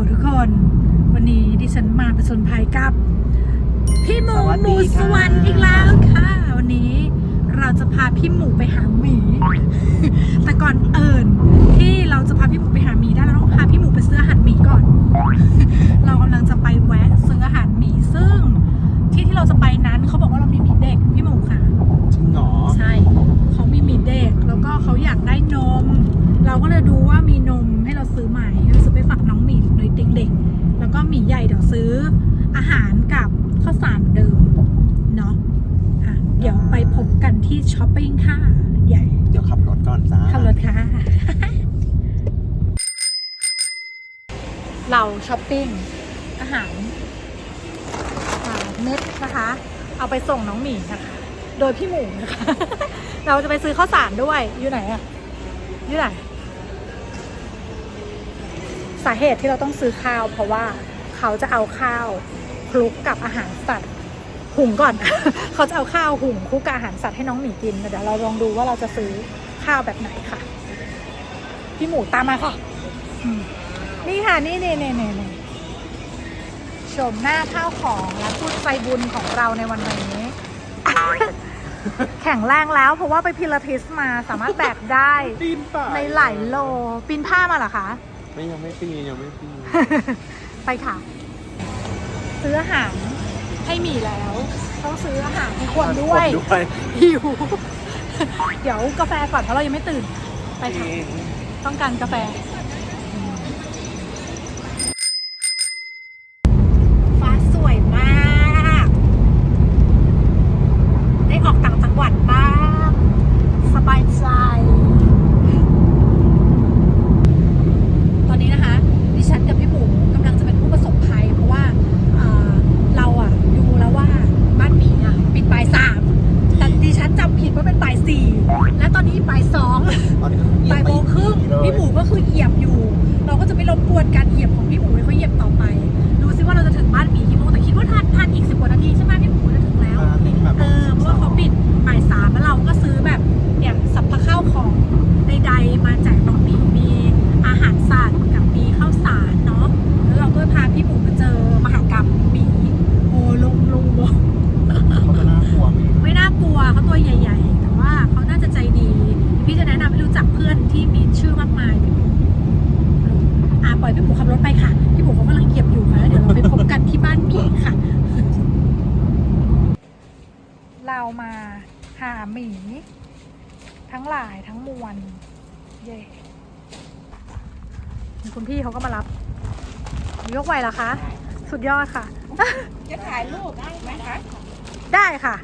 ลทุกคน วันนี้ดิฉันมาประชนภัยกับ พี่หมูสวัสหดีมูค่ะสวรรค์อีกแล้วค่ะ วันนี้เราจะพาพี่หมูไปหาหมี แต่ก่อนเอิญที่เราจะพาพี่หมูไปหาหมีได้เราต้องพาพี่หมูไปซื้ออาหารหมีก่อน เรากำลังจะไปแวะซื้ออาหารหมีซึ่ง ที่ที่เราจะไปนั้นเขาบอกว่าเรามีหมีเด็กพี่หมูค่ะ จริงเหรอใช่ เขามีหมีเด็ก แล้วก็เขาอยากได้นม เราก็เลยดูว่ามีนมให้เราซื้อใหม่เราซื้อไปฝากน้องหมีเด็กๆ แล้วก็หมีใหญ่เดี๋ยวซื้ออาหารกับข้าวสารเหมือนเดิมเนาะอะเดี๋ยวไปพบกันที่ช้อปปิ้งค่ะใหญ่เดี๋ยวขับรถก่อนจ้าขับรถค่ะ เราช้อปปิ้งอาหารอ่าเม็ดนะคะ เอาไปส่งน้องหมีนะคะ โดยพี่หมูนะคะ เราจะไปซื้อข้าวสารด้วย อยู่ไหนอะอยู่ไหน สาเหตุที่เราต้องซื้อข้าว เพราะว่าเขาจะเอาข้าวคลุกกับอาหารสัตว์หุงก่อน เขาจะเอาข้าวหุงคลุกกับอาหารสัตว์ให้น้องหมีกิน เดี๋ยวเราลองดูว่าเราจะซื้อข้าวแบบไหนค่ะ พี่หมูตามมาค่ะ นี่ค่ะ นี่นี่นี่นี่นี่ชมหน้าข้าวของและพูดใจบุญของเราในวันนี้ แข็งแรงแล้วเพราะว่าไปพิลาทิสมาสามารถแบกได้ ปีนป่ายในหลายโล ปีนผ้ามาเหรอคะ ไม่ยังไม่ปีนยังไม่ปีนไปค่ะ ซื้ออาหารให้หมีแล้ว ต้องซื้ออาหารให้คนด้วยคนด้วยหิว เดี๋ยวกาแฟก่อนเพราะเรายังไม่ตื่น ไปค่ะ ต้องการกาแฟ ฟ้าสวยมาก ได้ออกต่างจังหวัดบ้าง สบายใจ ตอนนี้นะคะ ดิฉันกับพี่หมูกำลังจะเป็นผู้ประสบภัย เพราะว่าเอ่อเราอะดูแล้วว่าบ้านหมีอะปิดบ่ายสามแต่ดิฉันจำผิดว่าเป็นบ่ายสี่และตอนนี้บ่ายสอง ตอนนี้ บ่ายโมงครึ่ง เลย พี่หมูก็คือเหยียบอยู่ เราก็จะไม่รบกวนการเหยียบของพี่หมูให้เขาเหยียบต่อไป ดูซิว่าเราจะถึงบ้านหมีกี่โมงแต่คิดว่าทันทันอีกสิบกว่านาทีใช่ไหมพี่หมูจะถึงแล้ว มานี่แบบ เออเพราะว่าเขาปิดบ่ายสามแล้วเราก็ซื้อแบบเนี่ยสัพพะข้าวของใดๆมาแจกน้องหมีมีอาหารสัตว์กับมีข้าวสารเนาะแล้วเราก็พาพี่หมูมาเจอมหากรรมหมีโอ้ลุงลุงบอก เขาจะน่ากลัวไหม ไม่น่ากลัวเขาตัวใหญ่ ๆ แต่ว่าเขาน่าจะใจดี พี่จะแนะนำให้รู้จักเพื่อนที่มีชื่อมากมายพี่หมูอ่าปล่อยพี่หมูขับรถไปค่ะ พี่หมูเขากำลังเหยียบอยู่ค่ะแล้วเดี๋ยวเราไปพบกันที่บ้านหมีค่ะ เรามาหาหมี ทั้งหลายทั้งมวล เย่คุณพี่เขาก็มารับ ยกไหวเหรอคะ สุดยอดค่ะ จะถ่ายรูปได้ไหมคะ ได้ค่ะ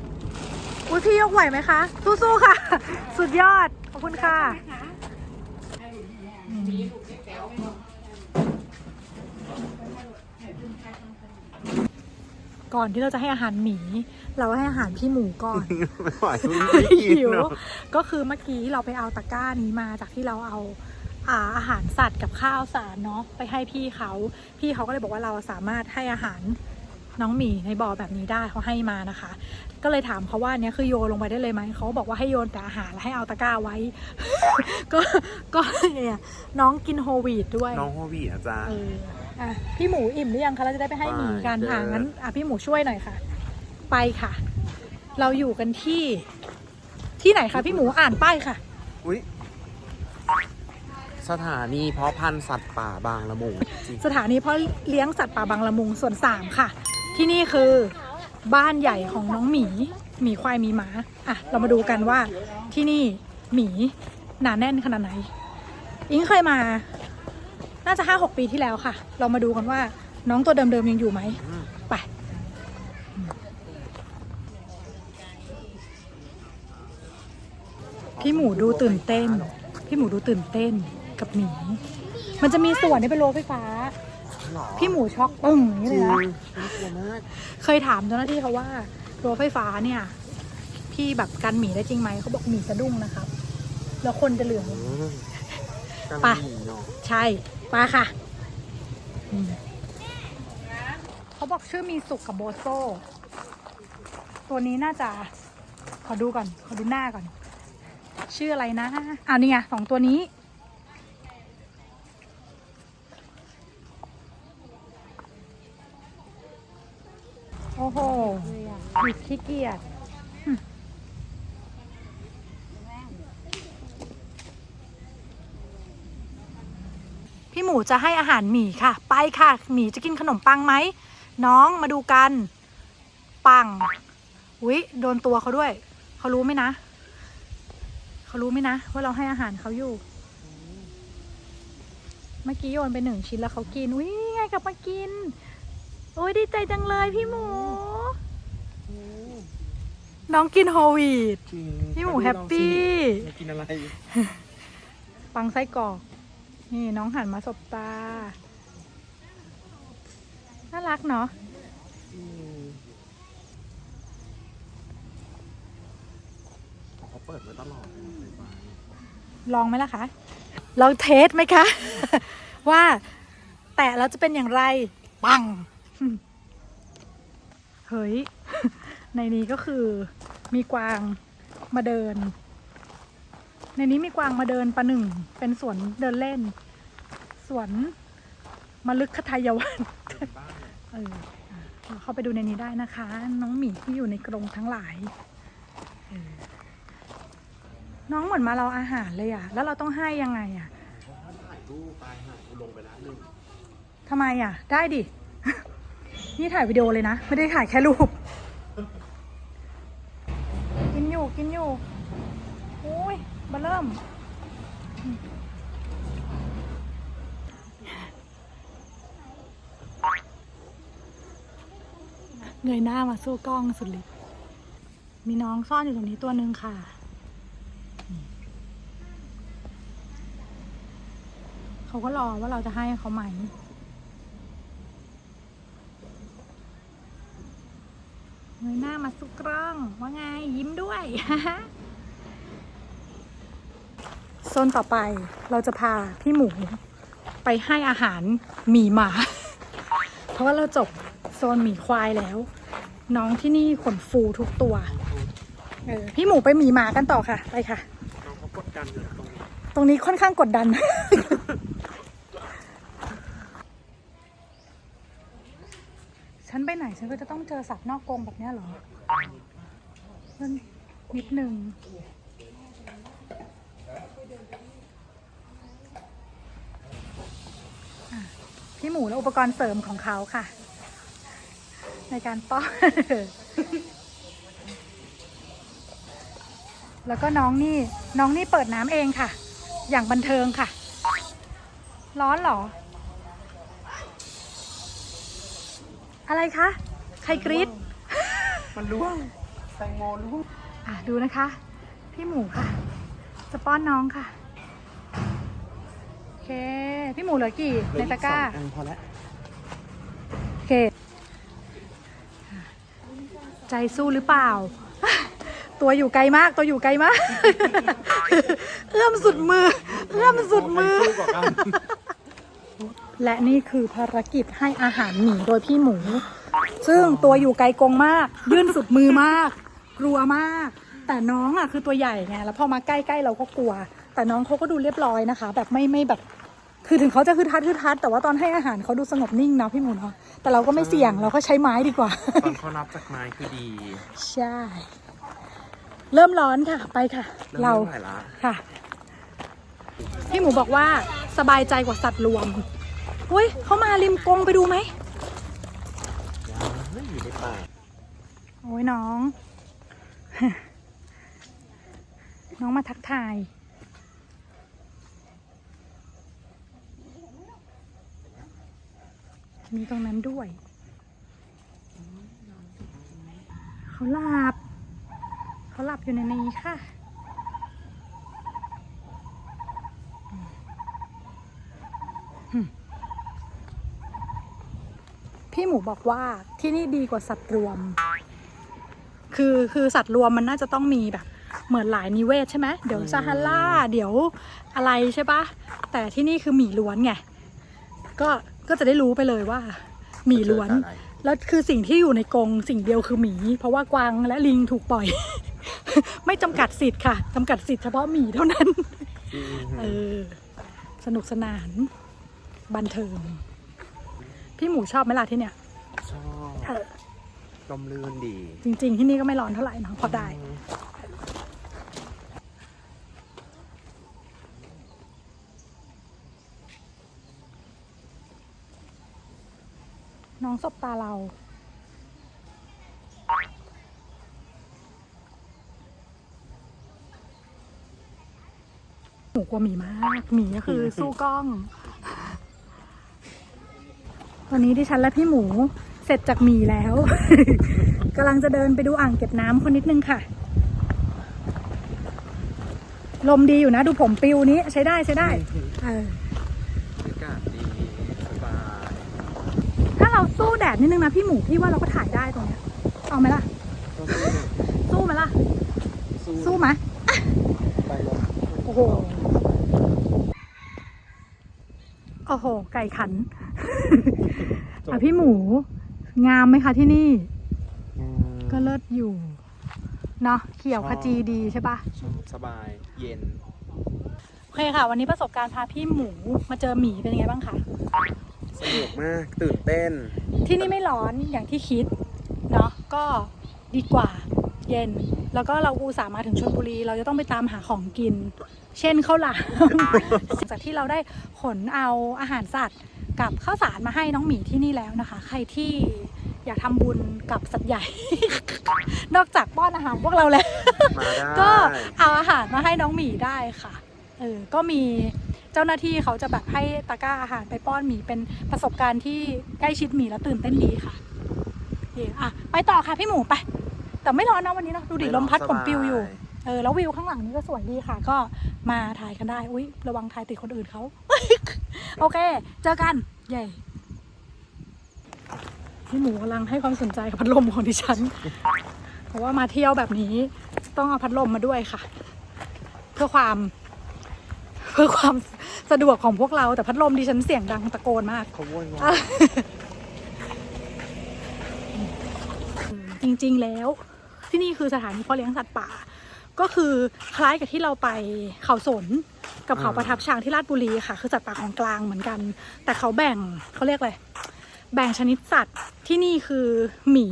อุ้ยพี่ยกไหวไหมคะ สู้ๆค่ะ สุดยอด ขอบคุณค่ะ ก่อนที่เราจะให้อาหารหมี เราให้อาหารพี่หมูก่อน ไม่ไหวไม่กินหิวเนอะก็คือเมื่อกี้เราไปเอาตะกร้านี้มาจากที่เราเอาอาอาหารสัตว์กับข้าวสารเนาะไปให้พี่เขา พี่เขาก็เลยบอกว่าเราสามารถให้อาหารน้องหมีในบ่อแบบนี้ได้เขาให้มานะคะ ก็เลยถามเขาว่าอันเนี้ยคือโยนลงไปได้เลยไหมเขาบอกว่าให้โยนแต่อาหารและให้เอาตะกร้าไว้ ก็ก็เนี่ยน้องกินโฮลวีดด้วย น้องโฮวีอาจารเอย์อ อะพี่หมูอิ่มหรือยังคะเราจะได้ไปให้หมีกันไปอะเจองั้นอะพี่หมูช่วยหน่อยค่ะ ไปค่ะ เราอยู่กันที่ที่ไหนคะพี่หมูอ่านป้ายค่ะอุ้ยสถานีเพาะพันธุ์สัตว์ป่าบางละมุงจริงสถานีเพาะเลี้ยงสัตว์ป่าบางละมุงส่วนสามค่ะ ที่นี่คือบ้านใหญ่ของน้องหมีหมีควายหมีหมาอะเรามาดูกันว่าที่นี่หมีหนาแน่นขนาดไหน อิงเคยมา น่าจะห้าหกปีที่แล้วค่ะ เรามาดูกันว่าน้องตัวเดิมๆยังอยู่ไหมอืมไปพี่หมูดูตื่นเต้น พี่หมูดูตื่นเต้นกับหมี มันจะมีส่วนที่เป็นโลไฟฟ้าหรอพี่หมูช็อกปึ้งอย่างนี้จเลริยงนะน่ากลัวมากเคยถามเจ้าหน้าที่เขาว่ารั้วไฟฟ้าเนี่ย พี่แบบกันหมีได้จริงไหมเขาบอกหมีสะดุ้งนะครับ แล้วคนจะเหลืองอืมกัน ปใช่ไปค่ะเขาบอกชื่อมีสุกกับโบโซ ตัวนี้น่าจะ ขอดูก่อน ขอดูหน้าก่อน ชื่ออะไรนะอ้าวนี่ไงสองตัวนี้ โอ้โหขี้เกียจ พี่หมูจะให้อาหารหมีค่ะ ไปค่ะ หมีจะกินขนมปังไหม น้องมาดูกัน ปังอุ๊ยโดนตัวเขาด้วย เขารู้ไหมนะ เขารู้ไหมนะ ว่าเราให้อาหารเขาอยู่ เมื่อกี้โยนไปหนึ่งชิ้นแล้วเขากินอุ้ยนี่ไงกลับมากิน โอ้ยดีใจจังเลยพี่หมู น้องกินโฮลวีดจริงพี่หมูแฮปปี้ อยากกินอะไร ปังไส้กรอก นี่น้องหันมาสบตา น่ารักเนาะอืมเขาเปิดไว้ตลอดเลยไฟฟ้าเนี่ยลองไหมล่ะคะ ลองเทสไหมคะ ว่าแตะแล้วจะเป็นอย่างไร ปัง เฮ้ย ในนี้ก็คือมีกวางมาเดิน ในนี้มีกวางมาเดินประหนึ่ง เป็นสวนเดินเล่น สวนมลึกคทายวันเอออะเราเข้าไปดูในนี้ได้นะคะ น้องหมีที่อยู่ในกรงทั้งหลายเออน้องเหมือนมาเราอาหารเลยอะแล้วเราต้องให้ยังไงอะถ่ายรูปไปหายลงไปแล้วหนึ่งทำไมอะได้ดิ นี่ถ่ายวิดีโอเลยนะ ไม่ได้ถ่ายแค่รูป กินอยู่กินอยู่โมาเริ่ม เงยหน้ามาสู้กล้องสุดฤทธิ์มีน้องซ่อนอยู่ตรงนี้ตัวหนึ่งค่ะ เขาก็รอว่าเราจะให้เขาไหมเงยหน้ามาสู้กล้อง ว่าไงยิ้มด้วย โซนต่อไปเราจะพาพี่หมูไปให้อาหารหมีหมา เพราะว่าเราจบโซนหมีควายแล้ว น้องที่นี่ขนฟูทุกตัวเออพี่หมูไปหมีหมากันต่อค่ะ ไปค่ะ น้องเขากดกันอยู่ตรงนี้ตรงนี้ค่อนข้างกดดัน ฉันไปไหนฉันก็จะต้องเจอสัตว์นอกกรงแบบเนี้ยเหรอมันนิดนึง พี่หมูและอุปกรณ์เสริมของเขาค่ะ ในการป้อนแล้วก็น้องนี่น้องนี่เปิดน้ำเองค่ะ อย่างบันเทิงค่ะ ร้อนเหรอ อะไรคะใครกรี๊ดมันร่วงแตงโมร่วงอะดูนะคะ พี่หมูค่ะ จะป้อนน้องค่ะ โอเค พี่หมูเหลือกี่ ในตะกร้า เหลืออีสองอันพอแล้วโอเค ใจสู้หรือเปล่า ตัวอยู่ไกลมาก ตัวอยู่ไกลมาก เอื้อมสุดมือ เอื้อมสุดมือใครสู้กว่ากัน และนี่คือภารกิจให้อาหารหมีโดยพี่หมู ซึ่งตัวอยู่ไกลกรงมาก ยื่นสุดมือมาก กลัวมาก แต่น้องอะคือตัวใหญ่ไงแล้วพอมาใกล้ๆเราก็กลัว แต่น้องเขาก็ดูเรียบร้อยนะคะ แบบไม่ไม่แบบ คือถึงเขาจะคือทัดคือทัด แต่ว่าตอนให้อาหารเขาดูสงบนิ่งเนาะพี่หมูเนาะแต่เราก็ไม่เสี่ยงเราก็ใช้ไม้ดีกว่า ตอนเขานับจากไม้คือดี ใช่ เริ่มร้อนค่ะ ไปค่ะริ่มเราไม่ไหวละค่ะ พี่หมูบอกว่าสบายใจกว่าสัตว์รวมอุ้ยเขามาริมกรงไปดูไหมยังอยู่ในป่าโอ้ยน้อง น้องมาทักทาย มีตรงนั้นด้วยเขาหลับเขาหลับอยู่ในนี้ค่ะพี่หมูบอกว่าที่นี่ดีกว่าสัตว์รวม คือคือสัตว์รวมมันน่าจะต้องมีแบบ เหมือนหลายนิเวศใช่ไหมเดี๋ยวซาฮาราเดี๋ยวอะไรใช่ปะแต่ที่นี่คือหมีล้วนไง ก็ ก็จะได้รู้ไปเลยว่าหมีล้วนเจอกับอะไรแล้วคือสิ่งที่อยู่ในกรงสิ่งเดียวคือหมี เพราะว่ากวางและลิงถูกปล่อย ไม่จำกัดสิทธิ์ค่ะจำกัดสิทธิ์เฉพาะหมีเท่านั้นอืมเออ สนุกสนาน บันเทิง พี่หมูชอบไหมล่ะที่เนี่ยชอบเออลมลื่นดี จริง ๆ ที่นี่ก็ไม่ร้อนเท่าไหร่เนาะพอได้ น้องสบตาเราหมูกลัวหมีมากหมีก็คือสู้กล้องวันนี้ที่ฉันและพี่หมูเสร็จจากหมีแล้ว กำลังจะเดินไปดูอ่างเก็บน้ำคนนิดนึงค่ะ ลมดีอยู่นะ ดูผมปิวนี้ใช้ได้ใช้ได้เออบ รรยากาศดี สบาย ถ้า เราสู้แดดนิดนึงนะพี่หมูพี่ว่าเราก็ถ่ายได้ตรงเนี้ยเอาไหมล่ะ สู้ไหมล่ะ สู้ไหมไปเลยโอ้โหโอ้โห ไก่ขันอะพี่หมู งามไหมคะที่นี่ ก็เลิศอยู่ เนาะเขียวขจีดีใช่ปะสบายเย็น โอเคค่ะ วันนี้ประสบการณ์พาพี่หมูมาเจอหมีเป็นยังไงบ้างคะ สนุกมาก ตื่นเต้น ที่นี่ไม่ร้อนอย่างที่คิดเนาะก็ดีกว่าเย็น แล้วก็เราอุตส่าห์มาถึงชลบุรี เราจะต้องไปตามหาของกิน เช่นข้าวหลามจากที่เราได้ขนเอาอาหารสัตว์กับข้าวสารมาให้น้องหมีที่นี่แล้วนะคะ ใครที่อยากทำบุญกับสัตว์ใหญ่ นอกจากป้อนอาหารพวกเราแล้ว มาได้ ก็เอาอาหารมาให้น้องหมีได้ค่ะ เออ ก็มี เจ้าหน้าที่เขาจะแบบให้ตะกร้าอาหารไปป้อนหมีเป็นประสบการณ์ที่ใกล้ชิดหมีแล้วตื่นเต้นดีค่ะโอเคอะไปต่อค่ะพี่หมูไป แต่ไม่ร้อนนะวันนี้เนอะดูดิลมพัดผมปิวอยู่เออแล้ววิวข้างหลังนี้ก็สวยดีค่ะ ก็มาถ่ายกันได้ อุ้ยระวังถ่ายติดคนอื่นเขา โอเค เจอกันเย่พี่หมูกำลังให้ความสนใจกับพัดลมของดิฉัน เพราะว่ามาเที่ยวแบบนี้ต้องเอาพัดลมมาด้วยค่ะ เพื่อความ เพื่อความสะดวกของพวกเราแต่พัดลมดิฉันเสียงดังตะโกนมาก เขาโวยวาอะยจริงๆแล้ว ที่นี่คือสถานีเพาะเลี้ยงสัตว์ป่า ก็คือคล้ายกับที่เราไปเขาสนกับเขาประทับช้างที่ราชบุรีค่ะ คือสัตว์ป่าของกลางเหมือนกัน แต่เขาแบ่งเขาเรียกอะไรแบ่งชนิดสัตว์ที่นี่คือหมี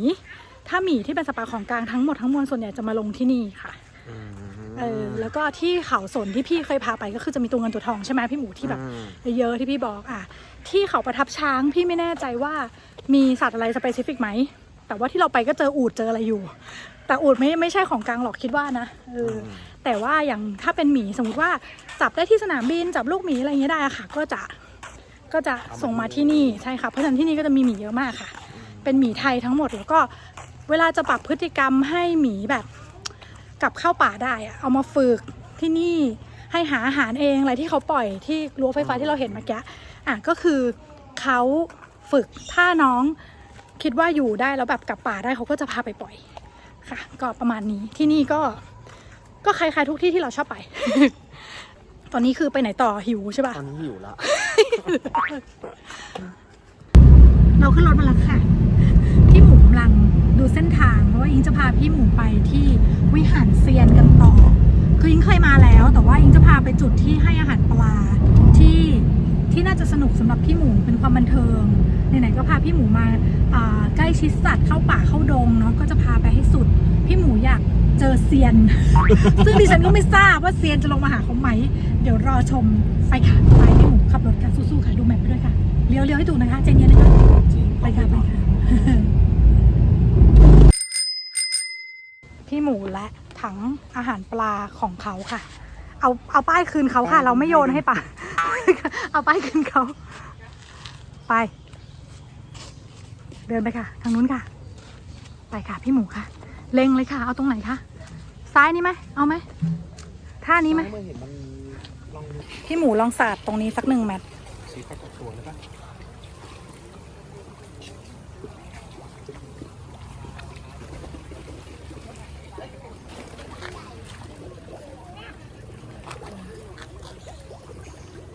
ถ้าหมีที่เป็นสัตว์ป่าของกลางทั้งหมดทั้งมวลส่วนใหญ่จะมาลงที่นี่ค่ะอืม เออแล้วก็ที่เขาสนที่พี่เคยพาไปก็คือจะมีตัวเงินตัวทองใช่ไหมพี่หมูที่แบบอืมเยอะๆที่พี่บอกอะที่เขาประทับช้างพี่ไม่แน่ใจว่ามีสัตว์อะไรสเปซิฟิกไหมแต่ว่าที่เราไปก็เจออูดเจออะไรอยู่ แต่อูดไม่ไม่ใช่ของกลางหรอกคิดว่านะเอออแต่ว่าอย่างถ้าเป็นหมีสมมติว่าจับได้ที่สนามบินจับลูกหมีอะไรอย่างเงี้ยได้อะค่ะ ก็จะก็จะส่งมาที่นี่ใช่ค่ะเพราะฉะนั้นที่นี่ก็จะมีหมีเยอะมากค่ะ เป็นหมีไทยทั้งหมดแล้วก็เวลาจะปรับพฤติกรรมให้หมีแบบ กลับเข้าป่าได้อะเอามาฝึกที่นี่ให้หาอาหารเองอะไรที่เขาปล่อยที่รั้วไฟฟ้าที่เราเห็นเมื่อกี้อะก็คือเขาฝึกถ้าน้องคิดว่าอยู่ได้แล้วแบบกลับป่าได้เขาก็จะพาไปปล่อยค่ะ ก็ประมาณนี้ที่นี่ก็ก็คล้ายๆทุกที่ที่เราชอบไป ตอนนี้คือไปไหนต่อหิวใช่ปะ ตอนนี้หิวละ เราขึ้นรถมาแล้วค่ะ พี่หมูกำลังดูเส้นทาง เพราะว่าอิงจะพาพี่หมูไปที่วิหารเซียนกันต่อ คืออิงเคยมาแล้ว แต่ว่าอิงจะพาไปจุดที่ให้อาหารปลาที่ที่น่าจะสนุกสำหรับพี่หมูเป็นความบันเทิงไหนๆก็พาพี่หมูมาใกล้ชิดสัตว์เข้าป่าเข้าดงเนาะก็จะพาไปให้สุด พี่หมูอยากเจอเซียน ซึ่งดิฉันก็ไม่ทราบว่าเซียนจะลงมาหาเขาไหม เดี๋ยวรอชมไปค่ะไปพี่หมูขับรถกันสู้ๆค่ะดูแมพไปด้วยค่ะเลี้ยวเลี้ยวให้ถูกนะคะใจเย็นนะคะไปค่ะไปค่ะ พี่หมูและถังอาหารปลาของเขาค่ะ เอาเอาป้ายคืนเขาค่ะ เราไม่โยนให้ป่าเอาป้ายคืนเขา ไป เดินไปค่ะ ทางนู้นค่ะ ไปค่ะพี่หมูค่ะ เล็งเลยค่ะ เอาตรงไหนคะ ซ้ายนี้ไหม เอาไหมท่านี้ไหม เมื่อเห็นมันลองพี่หมูลองสาดตรงนี้สักหนึ่งแมตช์ชี้เข้ากับตัวเลยปะ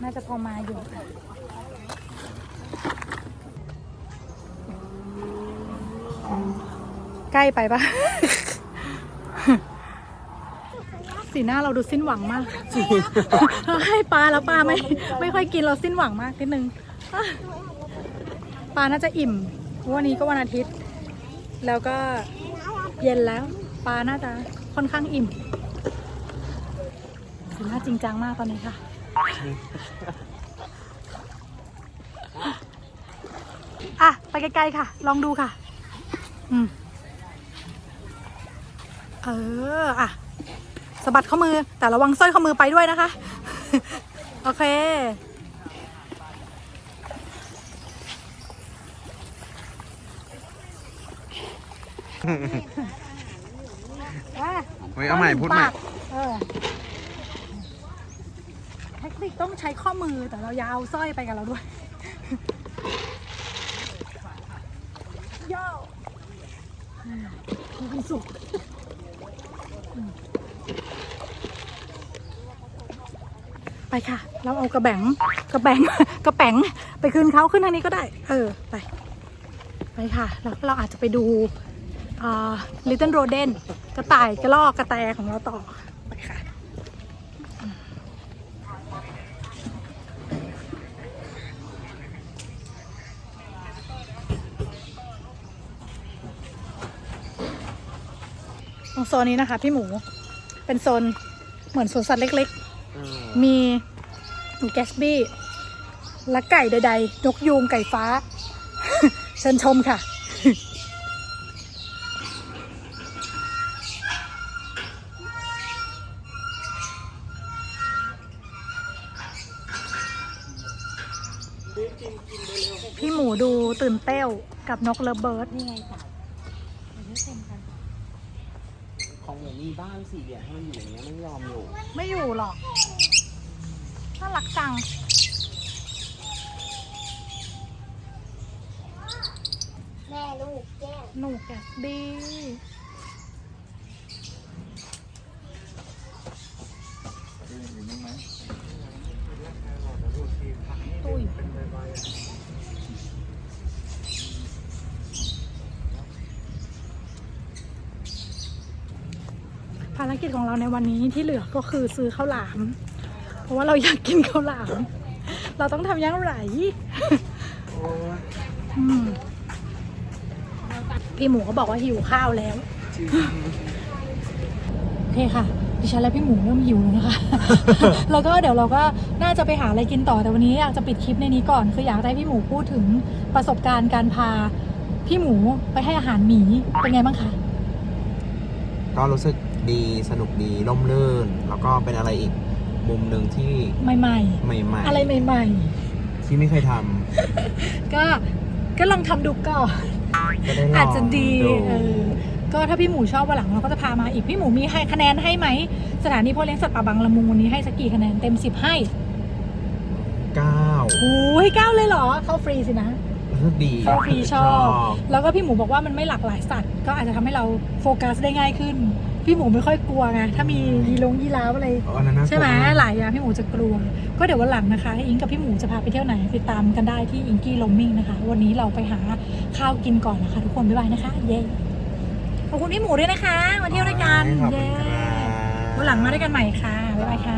น่าจะพอมาอยู่ใกล้ไปปะสีหน้าเราดูสิ้นหวังมากเราให้ปลาแล้วปลาไม่ไม่ค่อยกินเราสิ้นหวังมากนิดนึงปลาน่าจะอิ่มวันนี้ก็วันอาทิตย์ แล้วก็เย็นแล้วปลาน่าจะค่อนข้างอิ่มสีหน้าจริงจังมากตอนนี้ค่ะ อะ ไปไกลๆค่ะ ลองดูค่ะ อืม เออ อะสะบัดข้อมือ แต่ระวังสร้อยข้อมือไปด้วยนะคะ โอเคอะเฮ้ยเอาใหม่พูดใหม่ปากเออิต้องใช้ข้อมือแต่เรายาวสร้อยไปกับเราด้วยโย่อมีความสุขไปค่ะ เราเอากระแบงกระแบงกระแป๋งไปคืนเขาขึ้นทางนี้ก็ได้ เออ ไป ไปค่ะ แล้วเราอาจจะไปดูลิตเติ้ลโรเดนกระต่ายกระรอกกระแตของเราต่อ ไปค่ะ ตรง โซนนี้นะคะ พี่หมู เป็นโซนเหมือนสวนสัตว์เล็กๆ มีหนูแกสบี้ และไก่ใดๆนกยูงไก่ฟ้า เชิญชมค่ะ พี่หมูดูตื่นเต้วกับนกเลฟเบิร์ดนี่ไงค่ะเดี๋ยวนี้เต็มกัน ของหมูมีบ้านสี่เหลี่ยมให้มันอยู่อย่างเงี้ยไม่ยอมอยู่ไม่อยู่หรอกน่ารักจัง แม่ลูกแก้ว หนูแกสบี้ ตุ้ยภารกิ จของเราในวันนี้ที่เหลือก็คือซื้อข้าวหลาม เพราะว่าเราอยากกินข้าวหลาม เราต้องทำอยังไรอืมพี่หมูก็บอกว่าหิวข้าวแล้วโอเคค่ะดิฉันและพี่หมูเริ่มหิวแล้วนะคะ แล้วก็เดี๋ยวเราก็น่าจะไปหาอะไรกินต่อแต่วันนี้อยากจะปิดคลิปในนี้ก่อน คืออยากให้พี่หมูพูดถึงประสบการณ์การพาพี่หมูไปให้อาหารหมีเป็นไงบ้างคะ ก็รู้สึก ดีสนุกดีร่มรื่น แล้วก็เป็นอะไรอีกมุมหนึ่งที่ใหม่ใหม่ๆอะไรใหม่ๆที่ไม่เคยทๆ ก็ก็ลองทำดูก่อนำก็ได้ลองอาจจะดีดูเออก็ถ้าพี่หมูชอบวันหลังเราก็จะพามาอีก พี่หมูมีให้คะแนนให้ไหม สถานีพ่อเลี้ยงสัตว์ป่าบางละมุงวันนี้ให้สักกี่คะแนนเต็มสิบให้เก้า โอ้ยเก้าเลยเหรอ เข้าฟรีสินะรู้สึก ดีเข้าฟรีชอบ แล้วก็พี่หมูบอกว่ามันไม่หลากหลายสัตว์ ก็อาจจะทำให้เราโฟกัสได้ง่ายขึ้น พี่หมูไม่ค่อยกลัวไงถ้ามียีลงยีราฟอะไรอันนั้นน่ากลัวใช่ไหมากหลายอย่างพี่หมูจะกลัว ก็เดี๋ยววันหลังนะคะอิงกับพี่หมูจะพาไปเที่ยวไหนติดตามกันได้ที่อิงกี้ลมมิ่งนะคะ วันนี้เราไปหาข้าวกินก่อนนะคะ ทุกคนบ๊ายบายนะคะเย้ขอบคุณพี่หมูด้วยนะคะมาเที่ยวด้วยกันขอบคุเย้ณครับวันหลังมาด้วยกันใหม่ค่ะบ๊ายบายค่ะ